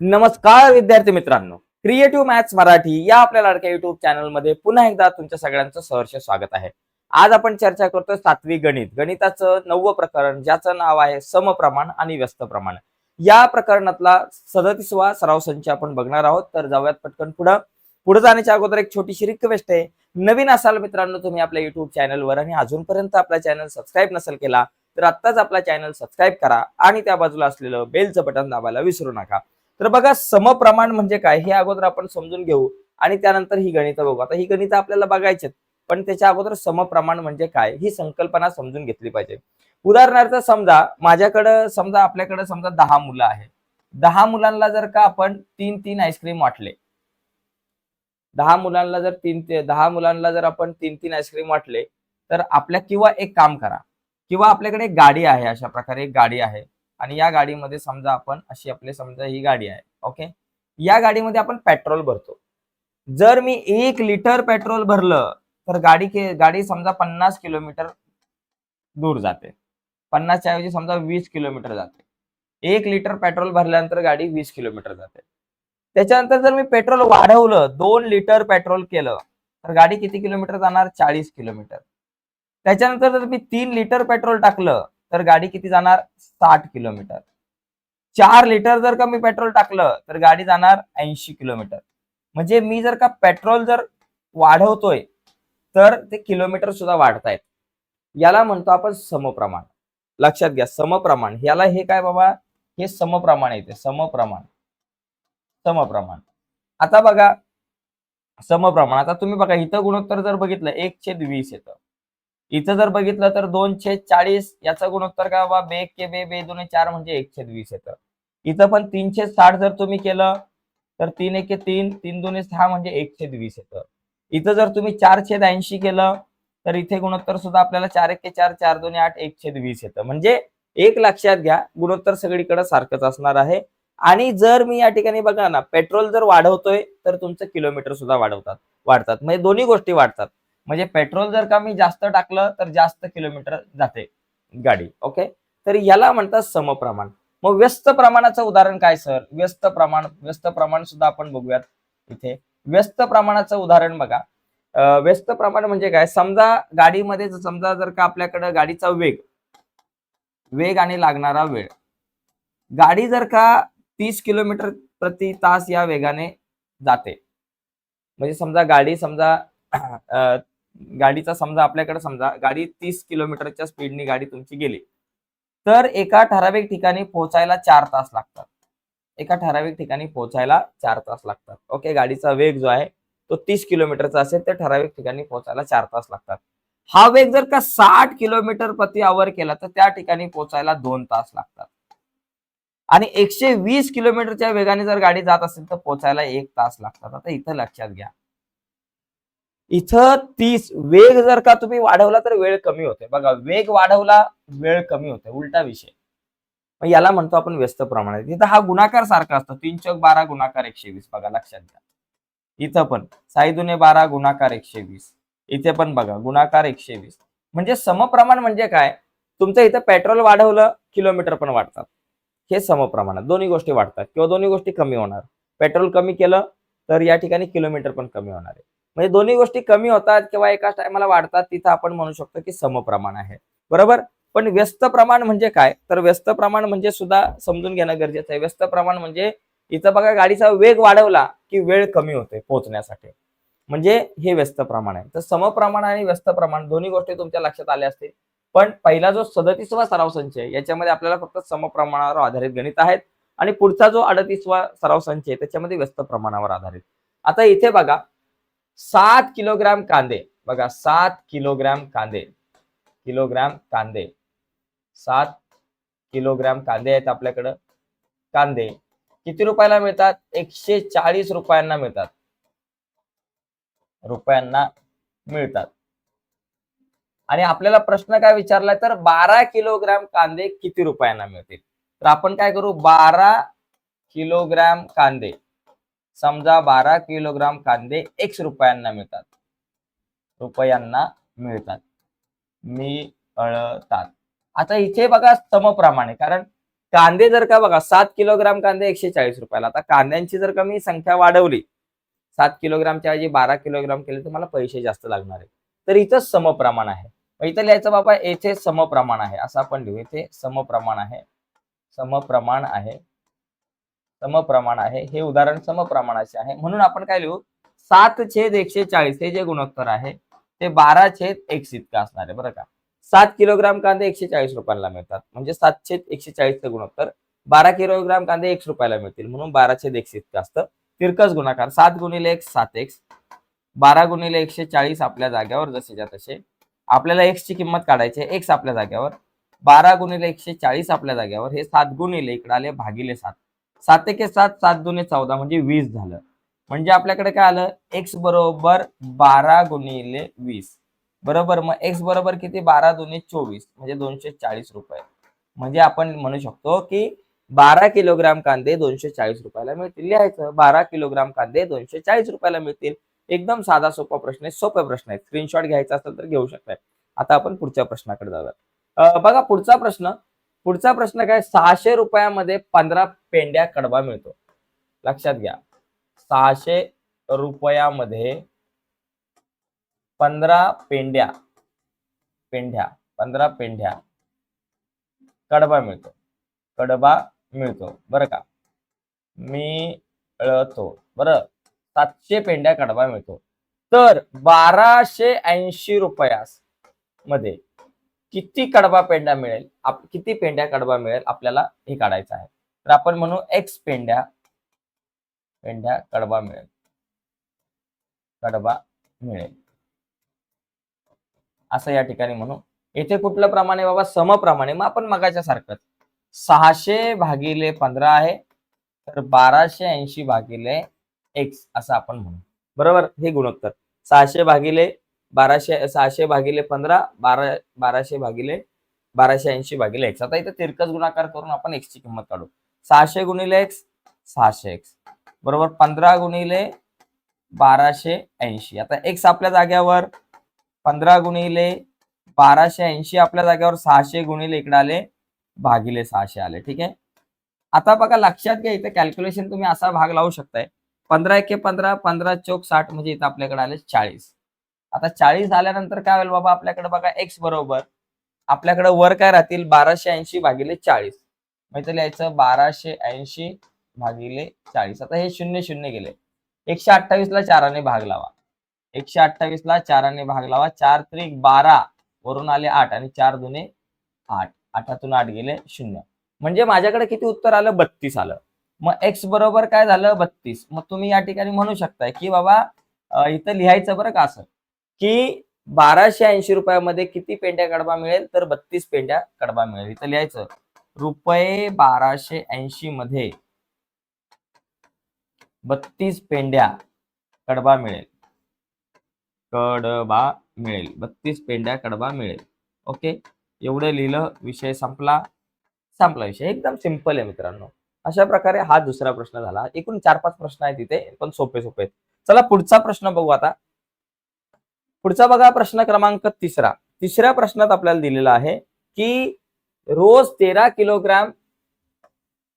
नमस्कार विद्यार्थी मित्रांनो. क्रिएटिव्ह मॅथ्स मराठी या आपल्या लाडक्या युट्यूब चॅनलमध्ये पुन्हा एकदा तुमच्या सगळ्यांचं सहर्ष स्वागत आहे. आज आपण चर्चा करतोय सातवी गणित. गणिताचं नववं प्रकरण ज्याचं नाव आहे समप्रमाण आणि व्यस्त प्रमाण या प्रकरणातला सदतीसवा सराव संच आपण बघणार आहोत. तर जाऊयात पटकन पुढं. पुढे जाण्याच्या अगोदर एक छोटीशी रिक्वेस्ट आहे. नवीन असाल मित्रांनो तुम्ही आपल्या युट्यूब चॅनलवर आणि अजूनपर्यंत आपला चॅनल सबस्क्राईब नसेल केला तर आत्ताच आपला चॅनल सबस्क्राईब करा आणि त्या बाजूला असलेलं बेलचं बटन दाबायला विसरू नका. तर बघा समप्रमाण म्हणजे काय? हे अगोदर आपण समजून घेऊ. आणि त्यानंतर ही गणितं बघू. आता ही गणितं आपल्याला बघायची पण त्याच्या अगोदर समप्रमाण म्हणजे काय? ही संकल्पना समजून घेतली पाहिजे. उदाहरणार्थ समजा माझ्याकडं समजा आपल्याकडे समजा दहा मुलं आहे दहा मुलांना जर का आपण तीन तीन आईस्क्रीम वाटले. दहा मुलांना जर तीन ते दहा मुलांना जर आपण तीन तीन आईस्क्रीम वाटले तर आपल्या किंवा एक काम करा. किंवा आपल्याकडे एक गाडी आहे अशा प्रकारे एक गाडी आहे. आणि या गाडीमध्ये समजा आपण अशी आपली समजा ही गाडी आहे ओके या गाडीमध्ये आपण पेट्रोल भरतो. जर मी एक लिटर पेट्रोल भरलं तर गाडी के गाडी समजा पन्नास किलोमीटर दूर जाते. पन्नासच्या ऐवजी समजा वीस किलोमीटर जाते. एक लिटर पेट्रोल भरल्यानंतर गाडी वीस किलोमीटर जाते. त्याच्यानंतर जर मी पेट्रोल वाढवलं दोन लिटर पेट्रोल केलं तर गाडी किती किलोमीटर जाणार? चाळीस किलोमीटर त्याच्यानंतर जर मी तीन लिटर पेट्रोल टाकलं तर गाडी किती जाणार? साठ किलोमीटर. चार लिटर जर का मी पेट्रोल टाकलं तर गाडी जाणार ऐंशी किलोमीटर. म्हणजे मी जर का पेट्रोल जर वाढवतोय तर ते किलोमीटर सुद्धा वाढतायत. याला म्हणतो आपण समप्रमाण. लक्षात घ्या समप्रमाण. याला हे काय बाबा? हे समप्रमाण येते. समप्रमाण. समप्रमाण. आता बघा समप्रमाण. आता तुम्ही बघा इथं गुणोत्तर जर बघितलं एक छेद वीस येतं. इथं जर बघितलं तर दोनशे चाळीस याचं गुणोत्तर काय बाबा बे के बे बे दोन चार म्हणजे एकशे वीस येतं. इथं पण तीनशे साठ जर तुम्ही केलं तर तीन एके तीन तीन दोन्ही सहा म्हणजे एकशे वीस येतं. इथं जर तुम्ही चार छेद ऐंशी केलं तर इथे गुणोत्तर सुद्धा आपल्याला चार एके चार चार दोन्ही आठ एक छेद वीस येतं. म्हणजे एक लक्षात घ्या गुणोत्तर सगळीकडे सारखंच असणार आहे. आणि जर मी या ठिकाणी बघा ना पेट्रोल जर वाढवतोय तर तुमचं किलोमीटर सुद्धा वाढवतात वाढतात. म्हणजे दोन्ही गोष्टी वाढतात. म्हणजे पेट्रोल जर का मी जास्त टाकलं तर जास्त किलोमीटर जाते गाडी ओके? तर याला म्हणतात समप्रमाण. मग व्यस्त प्रमाणाचं उदाहरण काय सर? व्यस्त प्रमाण व्यस्त प्रमाण सुद्धा आपण बघूयात इथे. व्यस्त प्रमाणाचं उदाहरण बघा. व्यस्त प्रमाण म्हणजे काय? समजा गाडीमध्ये जर- समजा जर का आपल्याकडे गाडीचा वेग वेग आणि लागणारा वेळ. गाडी जर का तीस किलोमीटर प्रति तास या वेगाने जाते. म्हणजे समजा गाडी समजा गाडीचा समजा आपल्याकडे समजा गाडी तीस किलोमीटरच्या स्पीडनी गाडी तुमची गेली. तर एका ठराविक ठिकाणी पोहोचायला चार तास लागतात. एका ठराविक ठिकाणी पोहोचायला चार तास लागतात. ओके गाडीचा वेग जो आहे तो तीस किलोमीटरचा असेल तर ठराविक ठिकाणी पोहोचायला चार तास लागतात. हा वेग जर का साठ किलोमीटर प्रति आवर केला तर त्या ठिकाणी पोहोचायला दोन तास लागतात. आणि एकशे वीस किलोमीटरच्या वेगाने जर गाडी जात असेल तर पोहोचायला एक तास लागतात. आता इथं लक्षात घ्या. इथं तीस वेग जर का तुम्ही वाढवला तर वेळ कमी होते. बघा वेग वाढवला वेळ कमी होते. उलटा विषय. मग याला म्हणतो आपण व्यस्त प्रमाणात. इथं हा गुणाकार सारखा असतो. तीन चौक बारा गुणाकार एकशे वीस. बघा लक्षात घ्या. इथं पण साई दुने बारा गुणाकार एकशे वीस. इथे पण बघा गुणाकार एकशे वीस. म्हणजे समप्रमाण म्हणजे काय? तुमचं इथं पेट्रोल वाढवलं किलोमीटर पण वाढतात. हे समप्रमाणात. दोन्ही गोष्टी वाढतात. किंवा दोन्ही गोष्टी कमी होणार. पेट्रोल कमी केलं तर या ठिकाणी किलोमीटर पण कमी होणार आहे. म्हणजे दोन्ही गोष्टी कमी होतात किंवा एकाच टायमाला वाढतात तिथं आपण म्हणू शकतो की समप्रमाण आहे. बरोबर? पण व्यस्त प्रमाण म्हणजे काय? तर व्यस्त प्रमाण म्हणजे सुद्धा समजून घेणं गरजेचं आहे. व्यस्त प्रमाण म्हणजे इथं बघा गाडीचा वेग वाढवला की वेळ कमी होते पोहोचण्यासाठी. म्हणजे हे व्यस्त प्रमाण आहे. तर समप्रमाण आणि व्यस्त प्रमाण दोन्ही गोष्टी तुमच्या लक्षात आल्या असतील. पण पहिला जो सदतीसवा सराव संच आहे याच्यामध्ये आपल्याला फक्त समप्रमाणावर आधारित गणित आहेत आणि पुढचा जो अडतीसवा सराव संच आहे त्याच्यामध्ये व्यस्त प्रमाणावर आधारित. आता इथे बघा सात किलोग्राम कांदे. बघा सात किलोग्राम कांदे. किलोग्राम कांदे. सात किलोग्राम कांदे आहेत आपल्याकडं. कांदे. किती रुपयाला मिळतात? एकशे चाळीस रुपयांना मिळतात. रुपयांना मिळतात. आणि आपल्याला प्रश्न काय विचारलाय तर बारा किलोग्राम कांदे किती रुपयांना मिळतील? तर आपण काय करू? बारा किलोग्राम कांदे. समजा बारा किलोग्राम कांदे एक्स रुपयांना मिळतात. रुपयांना मिळतात. मिळतात. आता इथे बघा समप्रमाणे कारण कांदे जर का बघा सात किलोग्राम कांदे एकशे चाळीस रुपयाला. आता कांद्यांची जर का मी संख्या वाढवली सात किलोग्रामच्या ऐवजी बारा किलोग्राम केले तर मला पैसे जास्त लागणार आहे तर इथं समप्रमाण आहे. इथं लिहायचं बाबा येथे समप्रमाण आहे. असं आपण लिहू. इथे समप्रमाण आहे. समप्रमाण आहे. समप्रमाण आहे. हे उदाहरण समप्रमाणाचे आहे. म्हणून आपण काय लिहू? सात छेद एकशे चाळीस हे जे गुणोत्तर आहे ते बारा छेद एकशे इतकं असणार आहे बरं का? सात किलोग्राम कांदे एकशे चाळीस रुपयाला मिळतात. म्हणजे सात छेद एकशे चाळीसचं गुणोत्तर बारा किलोग्राम कांदे एकशे रुपयाला मिळतील. म्हणून बारा छेद एकशे इतकं असतं. तिरकस गुणाकार सात गुणिले एक सात एक्स. बारा गुणिले एकशे चाळीस आपल्या जाग्यावर जसेच्या तसे. आपल्याला एक्सची किंमत काढायची एक्स आपल्या जाग्यावर. बारा गुणिले एकशे चाळीस आपल्या जाग्यावर हे सात गुणिले इकडे आले भागिले सात. सात एके सात सात दोन्ही चौदा म्हणजे वीस झालं. म्हणजे आपल्याकडे काय आलं? एक्स बरोबर बारा गुणिले वीस. बरोबर? मग एक्स बरोबर किती? बारा दोन्ही चोवीस. म्हणजे दोनशे चाळीस रुपये. म्हणजे आपण म्हणू शकतो की बारा किलोग्राम कांदे दोनशे चाळीस रुपयाला मिळतील. लिहायचं बारा किलोग्राम कांदे दोनशे चाळीस रुपयाला मिळतील. एकदम साधा सोपा प्रश्न आहे. सोपे प्रश्न आहे स्क्रीनशॉट घ्यायचा असेल तर घेऊ शकताय. आता आपण पुढच्या प्रश्नाकडे जाऊयात. बघा पुढचा प्रश्न पुढचा प्रश्न काय? सहाशे रुपयामध्ये पंधरा पेंड्या कडबा मिळतो. लक्षात घ्या. सहाशे रुपयामध्ये पंधरा पेंड्या पेंढ्या पंधरा पेंढ्या कडबा मिळतो. कडबा मिळतो. बरं का? मिळतो. बरं. सातशे पेंड्या कडबा मिळतो. तर बाराशे ऐंशी रुपयासमध्ये किती कडबा पेंड्या मिळेल आप किती पेंड्या कडबा मिळेल आपल्याला हे काढायचं आहे. तर आपण म्हणू एक्स पेंड्या पेंड्या कडबा मिळेल. कडबा मिळेल. असं या ठिकाणी म्हणू. येथे कुठलं प्रमाणे बाबा? समप्रमाणे मग आपण मगाच्या सारखंच. सहाशे भागिले पंधरा आहे. तर बाराशे ऐंशी भागिले एक्स असं आपण म्हणू. बरोबर? हे गुणोत्तर. सहाशे भागिले बाराशे सहाशे भागिले पंधरा बारा बाराशे भागिले बाराशे ऐंशी भागिले एक्स आता इथे तिरकस गुणाकार करून आपण एक्सची किंमत काढू. सहाशे गुणिले एक्स सहाशे एक्स बरोबर? पंधरा गुणिले बाराशे ऐंशी. आता एक्स आपल्या जाग्यावर पंधरा गुणिले बाराशे ऐंशी आपल्या जाग्यावर सहाशे गुणिले इकडे आले भागिले सहाशे आले. ठीक आहे? आता बघा लक्षात घ्या इथे कॅल्क्युलेशन तुम्ही असा भाग लावू शकताय. पंधरा एके पंधरा पंधरा चौक साठ म्हणजे इथं आपल्याकडे आले चाळीस. आता चाळीस आल्यानंतर काय होईल बाबा आपल्याकडे बघा एक्स बरोबर. आपल्याकडे वर काय राहतील? बाराशे ऐंशी भागिले चाळीस. मग लिहायचं बाराशे ऐंशी भागिले चाळीस. आता हे शून्य शून्य गेले. एकशे अठ्ठावीस ला चाराने भाग लावा. एकशे अठ्ठावीस ला चाराने भाग लावा. चार त्रिक बारा वरून आले आठ आणि चार दुने आठ. आठातून आठ गेले शून्य. म्हणजे माझ्याकडे किती उत्तर आलं? बत्तीस आलं. मग एक्स बरोबर काय झालं? बत्तीस. मग तुम्ही या ठिकाणी म्हणू शकताय की बाबा इथं लिहायचं बरं का असं? की बाराशे ऐंशी रुपयामध्ये किती पेंड्या कडबा मिळेल? तर बत्तीस पेंड्या कडबा मिळेल. इथं लिहायचं रुपये बाराशे ऐंशी मध्ये बत्तीस पेंड्या कडबा मिळेल. कडबा मिळेल. बत्तीस पेंड्या कडबा मिळेल. ओके? एवढं लिहिलं विषय संपला. संपला विषय. एकदम सिंपल आहे मित्रांनो. अशा प्रकारे हा दुसरा प्रश्न झाला. एकूण चार पाच प्रश्न आहेत तिथे पण सोपे सोपे आहेत. चला पुढचा प्रश्न बघू आता. पुढचा बघा प्रश्न क्रमांक तिसरा. तिसऱ्या प्रश्नात आपल्याला दिलेला आहे की रोज तेरा किलोग्राम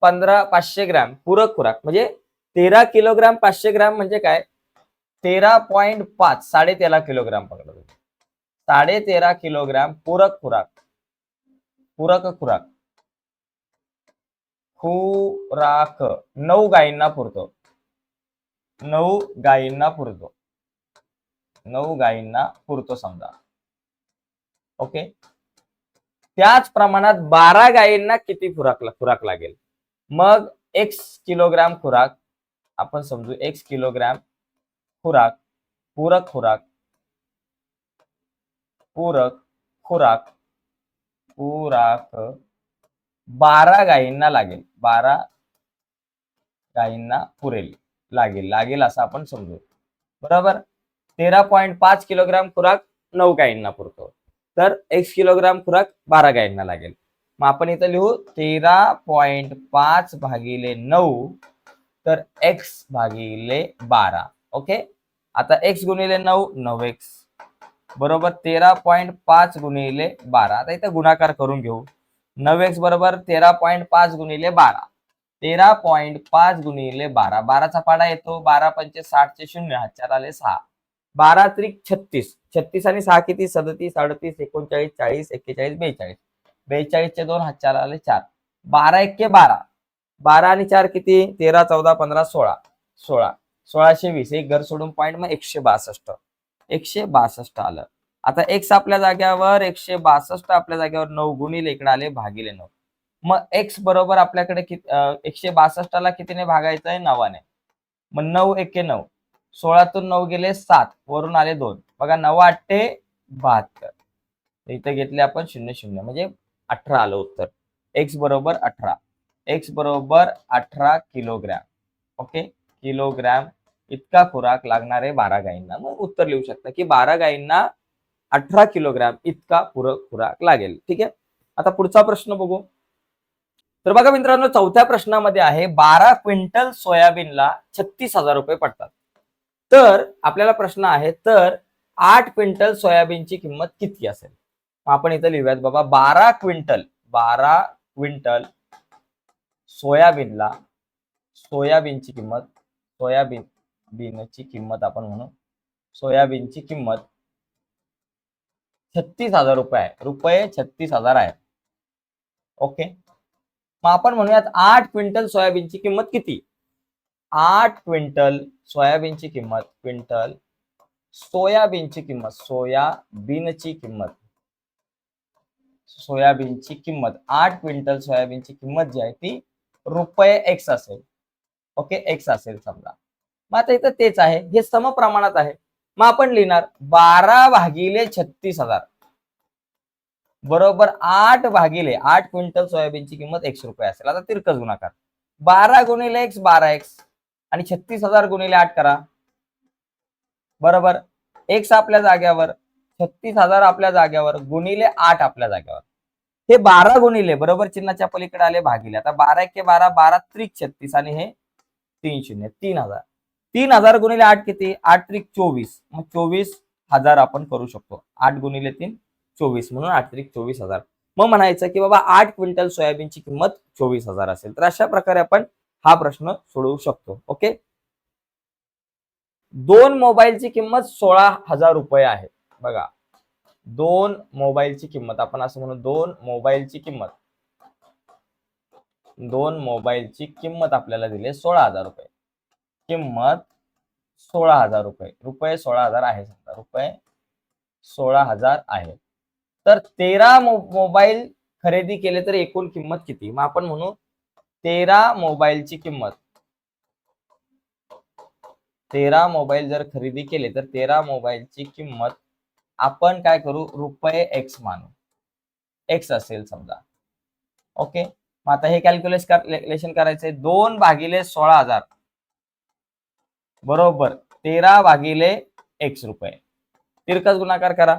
पंधरा पाचशे ग्रॅम पूरक खुराक. म्हणजे तेरा किलोग्राम पाचशे ग्रॅम म्हणजे काय? तेरा पॉइंट पाच साडे तेरा किलोग्राम पकडा तुम्ही. साडे तेरा किलोग्राम पूरक खुराक. पूरक खुराक. खुराक. नऊ गायींना पुरतो. नऊ गायींना पुरतो. नऊ गायींना पुरतो समजा. ओके त्याच प्रमाणात बारा गायींना किती खुराक खुराक लागेल? मग एक्स किलोग्राम खुराक आपण समजू एक्स किलोग्राम खुराक पूरक खुराक पूरक खुराक खुराक बारा गायींना लागेल. बारा गायींना पुरेल लागेल लागेल असं आपण समजू. बरोबर? तेरा पॉईंट पाच किलोग्राम खुराक नऊ गायींना पुरतो. तर एक किलोग्राम खुराक बारा गायींना लागेल. मग आपण इथं लिहू तेरा पॉइंट पाच भागिले नऊ तर एक्स भागिले बारा. ओके? आता एक्स गुणिले नऊ नऊ एक्स बरोबर तेरा पॉईंट पाच गुणिले बारा. आता इथं गुणाकार करून घेऊ. नऊ एक्स बरोबर तेरा पॉईंट पाच गुणिले बारा. तेरा पॉईंट पाच गुणिले बारा. बाराचा पाडा येतो. बारा पंचे साठचे शून्य. हात चार आले सहा. बारा त्रिक छत्तीस. छत्तीस आणि सहा किती? सदतीस अडतीस एकोणचाळीस चाळीस एक्केचाळीस बेचाळीस. बेचाळीसचे दोन हात चार आले चार. बारा एक्के बारा. बारा आणि चार किती? तेरा चौदा पंधरा सोळा. सोळा. सोळाशे वीस. एक घर सोडून पॉईंट मग एकशे बासष्ट. एकशे बासष्ट आलं. आता एक्स आपल्या जाग्यावर एकशे बासष्ट आपल्या जाग्यावर नऊ गुणिले इकडे आले भागिले नऊ. मग एक्स बरोबर आपल्याकडे किती एकशे बासष्टला कितीने भागायचं आहे नवाने मग नऊ एके नऊ. सोळातून नऊ गेले सात वरून आले दोन. बघा नऊ आठे बहात्तर. इथे घेतले आपण शून्य शून्य. म्हणजे अठरा आलं उत्तर. एक्स बरोबर अठरा. एक्स बरोबर अठरा किलोग्रॅम. ओके? किलोग्रॅम इतका खुराक लागणारे बारा गायींना. मग उत्तर लिहू शकता की बारा गायींना अठरा किलोग्रॅम इतका पूरक खुराक लागेल. ठीक आहे? आता पुढचा प्रश्न बघू. तर बघा मित्रांनो चौथ्या प्रश्नामध्ये आहे बारा क्विंटल सोयाबीनला छत्तीस हजार रुपये पडतात. तर आपल्याला प्रश्न आहे तर आठ क्विंटल सोयाबीनची किंमत किती असेल? आपण इथं लिहूयात बाबा बारा क्विंटल बारा क्विंटल सोयाबीनला सोयाबीनची किंमत सोयाबीन बीनची किंमत आपण म्हणू. सोयाबीनची किंमत छत्तीस हजार रुपये आहे. रुपये छत्तीस हजार आहे. ओके? मग आपण म्हणूयात आठ क्विंटल सोयाबीनची किंमत किती? आठ क्विंटल सोयाबीनची किंमत क्विंटल सोयाबीनची किंमत सोयाबीनची किंमत. सोयाबीनची किंमत आठ क्विंटल सोयाबीनची किंमत जी आहे ती रुपये एक्स असेल. ओके एक्स असेल समजा. मग आता इथं तेच आहे. हे समप्रमाणात आहे. मग आपण लिहिणार बारा भागिले छत्तीस हजार. बरोबर आठ भागिले आठ क्विंटल सोयाबीनची किंमत एकशे रुपये असेल. आता तिरकस गुणाकार बारा गुणिले एक्स बारा एक्स आणि छत्तीस हजार गुणिले आठ करा. बरोबर? एक्स आपल्या जाग्यावर छत्तीस हजार आपल्या जाग्यावर गुणिले आठ आपल्या जाग्यावर. हे बारा गुणिले बरोबर? चिन्हाच्या पलीकडे आले भागिले. आता बारा एक बारा बारा त्रिक छत्तीस आणि हे तीन शून्य तीन हजार. तीन हजार गुणिले आठ किती? आठ त्रिक चोवीस. मग चोवीस हजार आपण करू शकतो. आठ गुणिले तीन चोवीस. म्हणून आठ त्रिक चोवीस हजार. मग म्हणायचं की बाबा आठ क्विंटल सोयाबीनची किंमत चोवीस हजार असेल. तर अशा प्रकारे आपण हा प्रश्न सोडवू शकतो. ओके? दोन मोबाईलची किंमत सोळा हजार रुपये आहे. बघा. दोन मोबाईलची किंमत आपण असं म्हणू दोन मोबाईलची किंमत. दोन मोबाईलची किंमत आपल्याला दिली सोळा हजार रुपये. किंमत सोळा हजार रुपये. रुपये सोळा हजार आहे समजा. रुपये सोळा हजार आहे. तर तेरा मोबाईल खरेदी केले तर एकूण किंमत किती? मग आपण म्हणू तेरा मोबाईलची किंमत. तेरा मोबाईल जर खरेदी केले तर तेरा मोबाईलची किंमत आपण काय करू? रुपये एक्स मानू. एक्स असेल समजा. ओके मग आता हे कॅल्क्युलेश कॅल्क्युलेशन करायचंय. दोन भागिले सोळा हजार. बरोबर. तेरा भागिले एक्स रुपये. तिरकस गुणाकार करा.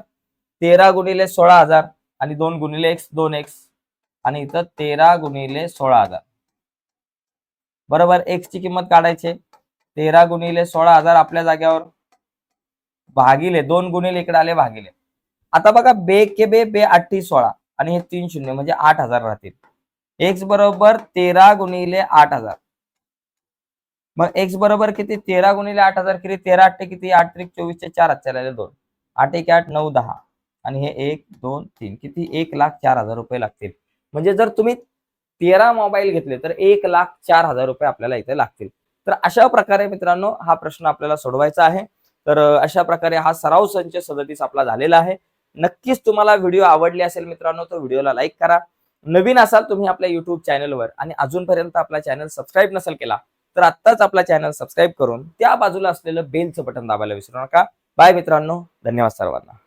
तेरा गुणिले सोळा हजार आणि दोन गुणिले एक्स दोन एक्स आणि इथं तेरा गुणिले सोळा हजार. बरोबर एक्स ची किंमत काढायची तेरा गुणिले सोळा हजार आपल्या जाग्यावर भागिले दोन गुणिले इकडे आले भागिले. आता बघा बे के बे बे अठ्ठी सोळा आणि हे तीन शून्य म्हणजे आठ हजार राहतील. एक्स बरोबर तेरा गुणिले आठ हजार. मग एक्स बरोबर किती? तेरा गुणिले आठ हजार किती? तेरा आठ किती? आठ त्रिक चोवीसचे चार हात दोन. आठ एक आठ नऊ दहा. आणि हे एक दोन तीन किती? एक लाख चार हजार रुपये लागतील. म्हणजे जर तुम्ही तेरा मोबाईल घेतले तर एक लाख चार हजार रुपये आपल्याला इथे लागतील. तर अशा प्रकारे मित्रांनो हा प्रश्न आपल्याला सोडवायचा आहे. तर अशा प्रकारे हा सराव संच सदतीस आपला झालेला आहे. नक्कीच तुम्हाला व्हिडिओ आवडले असेल मित्रांनो तर व्हिडिओला लाईक करा. नवीन असाल तुम्ही आपल्या युट्यूब चॅनलवर आणि अजूनपर्यंत आपला चॅनल सबस्क्राईब नसेल केला तर आत्ताच आपला चॅनल सबस्क्राईब करून त्या बाजूला असलेलं बेलचं बटन दाबायला विसरू नका. बाय मित्रांनो धन्यवाद सर्वांना.